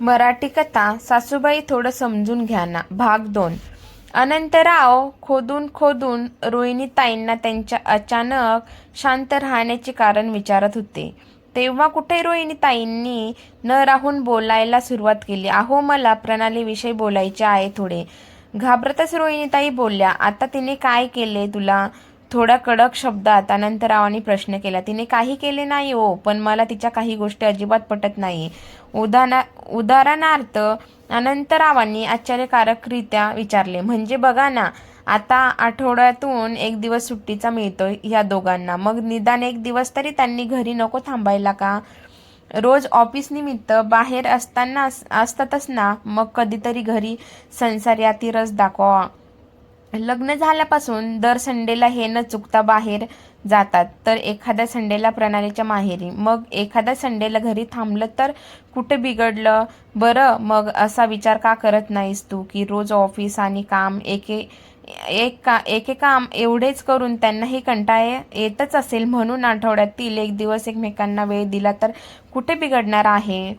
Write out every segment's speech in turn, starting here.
मराठी कथा सासूबाई थोडं समजून घ्या ना. भाग दोन. अनंतराव खोदून खोदून रोहिणीताईंना त्यांच्या अचानक शांत राहण्याचे कारण विचारत होते. तेव्हा कुठे रोहिणीताईंनी न राहून बोलायला सुरुवात केली? अहो मला प्रणालीविषयी बोलायचे आहे थोडे. घाबरतच रोहिणीताई बोलल्या. आता तिने काय केले तुला? थोड्या कडक शब्दात अनंतरावांनी प्रश्न केला. तिने काही केले नाही हो पण मला तिच्या काही गोष्टी अजिबात पटत नाही उदाहरणा उदाहरणार्थ अनंतरावांनी आश्चर्यकारकरित्या विचारले म्हणजे बघा ना आता आठवड्यातून एक दिवस सुट्टीचा मिळतो या दोघांना. मग निदान एक दिवस तरी त्यांनी घरी नको थांबायला का? रोज ऑफिस निमित्त बाहेर असताना असतातच ना? मग कधीतरी घरी संसार याती रस दाखवा लग्न झाल्यापासून दर संडेला हे न चुकता बाहेर जातात. तर एखाद्या संडेला प्रणालीच्या माहेरी. मग एखाद्या संडेला घरी थांबलं तर कुठं बिघडलं? बरं मग असा विचार का करत नाहीस तू की रोज ऑफिस आणि काम एके एक का एके काम एवढेच करून त्यांनाही कंटाळ येतच असेल? म्हणून आठवड्यातील एक दिवस एकमेकांना वेळ दिला तर कुठे बिघडणार आहे?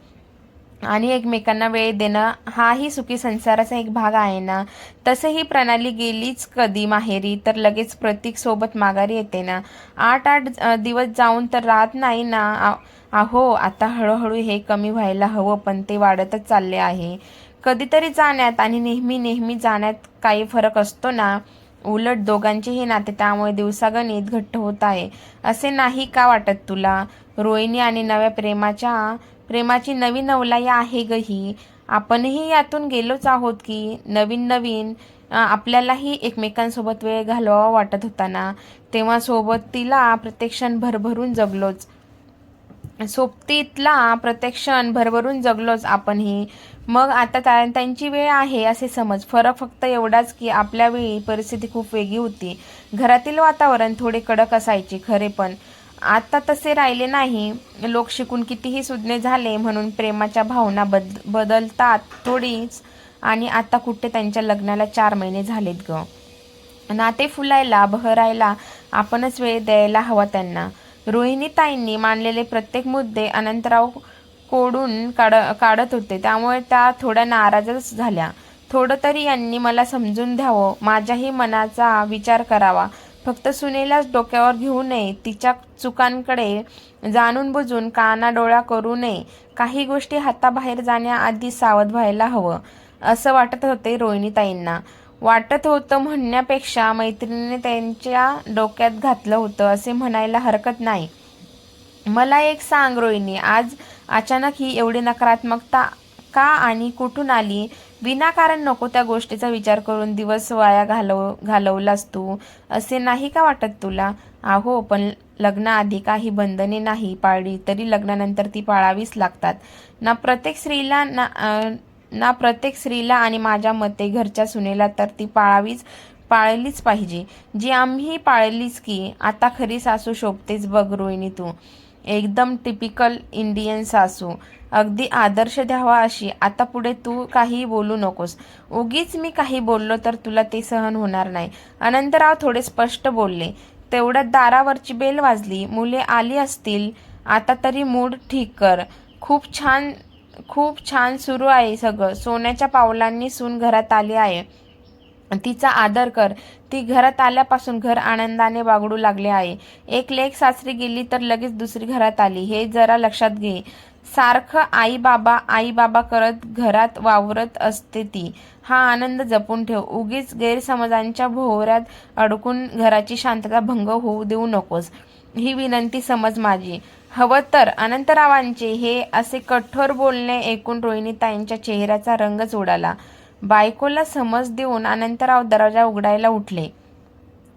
आणि एकमेकांना वेळ देणं हाही सुखी संसाराचा एक भाग आहे ना. तसंही प्रणाली गेलीच कधी माहेरी तर लगेच प्रतीक सोबत माघारी येते ना. आठ आठ दिवस जाऊन तर राहत नाही ना. आहो अहो आता हळूहळू हे कमी व्हायला हवं पण ते वाढतच चालले आहे. कधीतरी जाण्यात आणि नेहमी नेहमी जाण्यात काही फरक असतो ना. उलट दोघांचेही नाते त्यामुळे दिवसागणित घट्ट होत आहे. असे नाही का वाटत तुला? रोहिणी आणि नव्या प्रेमाच्या प्रेमाची नवीन नवलाई आहे ग ही आपणही यातून गेलोच आहोत की नवीन नवीन आपल्यालाही एकमेकांसोबत वेळ घालवावा वाटत होता ना तेव्हा सोबत तिला भरभरून जगलोच. सोबतीतला प्रत्यक्षण भरभरून जगलोच आपणही. मग आता त्यांची वेळ आहे असे समज. फरक फक्त एवढाच की आपल्या वेळी परिस्थिती खूप वेगळी होती. घरातील वातावरण थोडे कडक असायचे खरे पण. आता तसे राहिले नाही. लोक शिकून कितीही सुज्ञ झाले म्हणून प्रेमाच्या भावना बद बदलतात थोडीच. आणि आता कुठे त्यांच्या लग्नाला चार महिने झालेत ग. नाते फुलायला बहरायला आपणच वेळ द्यायला हवा त्यांना. रोहिणीताईंनी मांडलेले प्रत्येक मुद्दे अनंतराव कोडून काढ काढत होते. त्यामुळे त्या थोड्या नाराजच झाल्या. थोडं तरी यांनी मला समजून द्यावं. माझ्याही मनाचा विचार करावा. फक्त सुनेलाच डोक्यावर घेऊ नये तिच्या चुकांकडे जाणून बुजून कानाडोळा करू नये. काही गोष्टी हाताबाहेर जाण्याआधी सावध व्हायला हवं असं वाटत होते रोहिणीताईंना. वाटत होतं म्हणण्यापेक्षा मैत्रिणीने त्यांच्या डोक्यात घातलं होतं असे म्हणायला हरकत नाही. मला एक सांग रोहिणी आज अचानक ही एवढी नकारात्मकता का आणि कुठून आली? विनाकारण नको त्या गोष्टीचा विचार करून दिवस वाया घालव घालवलास तू. असे नाही का वाटत तुला? आहो पण लग्नाआधी काही बंधने नाही पाळली तरी लग्नानंतर ती पाळावीच लागतात. ना प्रत्येक स्त्रीला ना ना प्रत्येक स्त्रीला आणि माझ्या मते घरच्या सुनेला तर ती पाळावीच पाळलीच पाहिजे. जी आम्ही पाळलीच की आता खरी सासू शोभतेच बघ रोहिणी तू. एकदम टिपिकल इंडियन सासू. अगदी आदर्श द्यावा अशी. आता पुढे तू काही बोलू नकोस. उगीच मी काही बोललो तर तुला ते सहन होणार नाही. अनंतराव थोडे स्पष्ट बोलले. तेवढ्यात दारावरची बेल वाजली. मुले आली असतील. आता तरी मूड ठीक कर. खूप छान खूप छान सुरू आहे सगळं. सोन्याच्या पावलांनी सून घरात आली आहे. तिचा आदर कर. ती घरात आल्यापासून घर आनंदाने वागडू लागले आहे. एक लेख सासरी गेली तर लगेच दुसरी घरात आली. हे जरा लक्षात घे. सारखं आई बाबा आई बाबा करत घरात वावरत असते ती. हा आनंद जपून ठेव. उगीच गैरसमजांच्या भोवऱ्यात अडकून घराची शांतता भंग होऊ देऊ नकोस. ही विनंती समज माझी. हवं तर अनंतरावांचे हे असे कठोर बोलणे ऐकून रोहिणीताईंच्या चेहऱ्याचा रंगच उडाला बायकोला समज देऊन अनंतराव दरवाजा उघडायला उठले.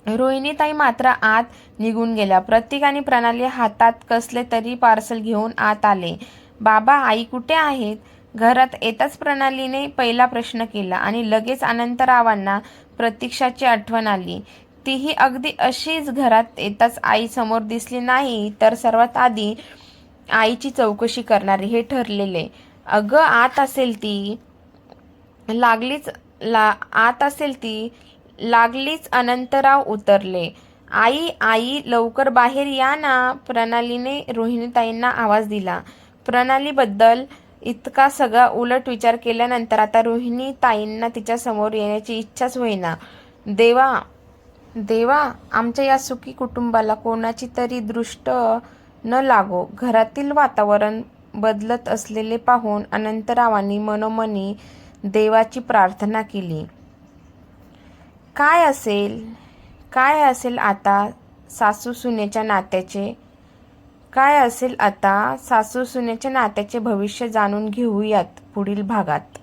रोहिणीताई मात्र आत निघून गेल्या. प्रतीक आणि प्रणाली हातात कसले तरी पार्सल घेऊन आत आले. बाबा आई कुठे आहेत घरात येताच प्रणालीने पहिला प्रश्न केला आणि लगेच अनंतरावांना प्रतीक्षाची आठवण आली. तीही अगदी अशीच घरात येताच आई समोर दिसली नाही तर सर्वात आधी आईची चौकशी करणारी हे ठरलेले. अगं आत असेल ती. लागलीच ला आत असेल ती लागलीच अनंतराव उतरले. आई आई लवकर बाहेर या ना प्रणालीने रोहिणीताईंना आवाज दिला. प्रणालीबद्दल इतका सगळा उलट विचार केल्यानंतर आता रोहिणी ताईंना तिच्यासमोर येण्याची इच्छाच होईना. देवा देवा आमच्या या सुखी कुटुंबाला कोणाची तरी दृष्ट न लागो. घरातील वातावरण बदलत असलेले पाहून अनंतरावांनी मनोमनी देवाची प्रार्थना केली. काय असेल? काय असेल आता सासू सुनेच्या नात्याचे? काय असेल आता सासू सुनेच्या नात्याचे भविष्य जाणून घेऊयात पुढील भागात.